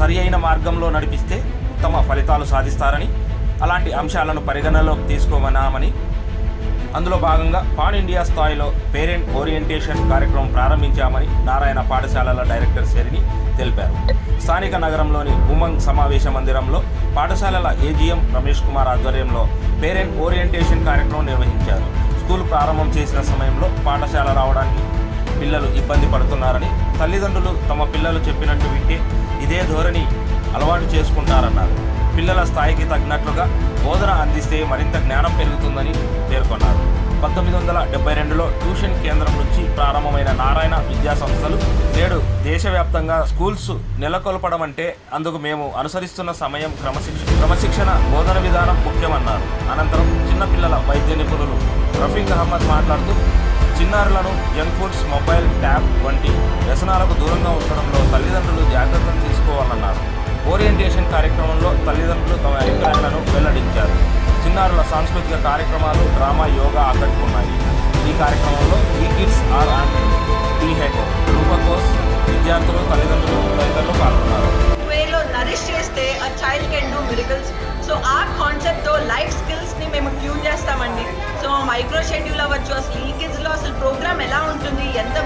మార్గంలో నడిపిస్తే ఉత్తమ ఫలితాలు సాధిస్తారని అలాంటి అంశాలను పరిగణనలోకి తీసుకోమన్నామని అందులో భాగంగా పాన్ ఇండియా స్థాయిలో పేరెంట్ ఓరియంటేషన్ కార్యక్రమం ప్రారంభించామని నారాయణ పాఠశాలల డైరెక్టర్ శరిని తెలిపారు. స్థానిక నగరంలోని ఉమంగ్ సమావేశ మందిరంలో పాఠశాలల ఏజీఎం రమేష్ కుమార్ ఆధ్వర్యంలో పేరెంట్ ఓరియంటేషన్ కార్యక్రమం నిర్వహించారు. స్కూల్ ప్రారంభం చేసిన సమయంలో పాఠశాల రావడానికి పిల్లలు ఇబ్బంది పడుతున్నారని తల్లిదండ్రులు తమ పిల్లలు చెప్పినట్టు వింటే ఇదే ధోరణి అలవాటు చేసుకుంటారన్నారు. పిల్లల స్థాయికి తగినట్లుగా బోధన అందిస్తే మరింత జ్ఞానం పెరుగుతుందని పేర్కొన్నారు. పంతొమ్మిది వందల డెబ్బై రెండులో ట్యూషన్ కేంద్రం నుంచి ప్రారంభమైన నారాయణ విద్యా సంస్థలు నేడు దేశవ్యాప్తంగా స్కూల్స్ నెలకొల్పడం అంటే అందుకు మేము అనుసరిస్తున్న సమయం క్రమశిక్ష క్రమశిక్షణ బోధన విధానం ముఖ్యమన్నారు. అనంతరం చిన్నపిల్లల వైద్య నిపుణులు రఫీక్ అహ్మద్ మాట్లాడుతూ చిన్నారులను యంగ్ ఫుడ్స్ వంటి వ్యసనాలకు దూరంగా ఉంచడంలో తల్లిదండ్రులు జాగ్రత్తలు తీసుకోవాలన్నారు. ఓరియంటేషన్ కార్యక్రమంలో తల్లిదండ్రులు తమ అభిప్రాయాలను వెల్లడించారు. చిన్నారుల సాంస్కృతిక కార్యక్రమాలు డ్రామా యోగా ఆకట్టుకున్నాయి. ఈ కార్యక్రమంలో ఈ kids R and T head రూపకోస్ విద్యార్థులు తల్లిదండ్రులు తదితరులు పాల్గొన్నారు. వేలో నరిష్ చేస్తే ఆ child can do miracles so ఆ కాన్సెప్ట్తో లైఫ్ స్కిల్స్ని మేము ట్యూన్ చేస్తామండి. సో మైక్రో షెడ్యూల్ అవ్వచ్చు అసలు ఈ కిడ్స్లో అసలు ప్రోగ్రామ్ ఎలా ఉంటుంది ఎంత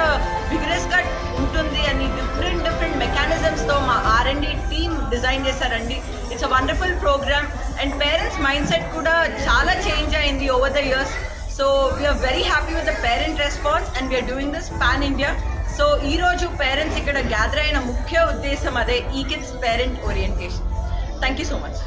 ఎంత విగ్రెస్గా ఉంటుంది అని డిఫరెంట్ డిఫరెంట్ మెకానిజమ్స్తో మా ఆర్ అండ్ టీమ్ డిజైన్ చేశారండి. It's a wonderful programme and parents mindset కూడా చాలా చేంజ్ అయింది over the years so we are very happy with the parent response and we are doing this pan India so ఈ రోజు parents ఇక్కడ gather అయిన ముఖ్య ఉద్దేశం అదే ఈ kids parent orientation thank you so much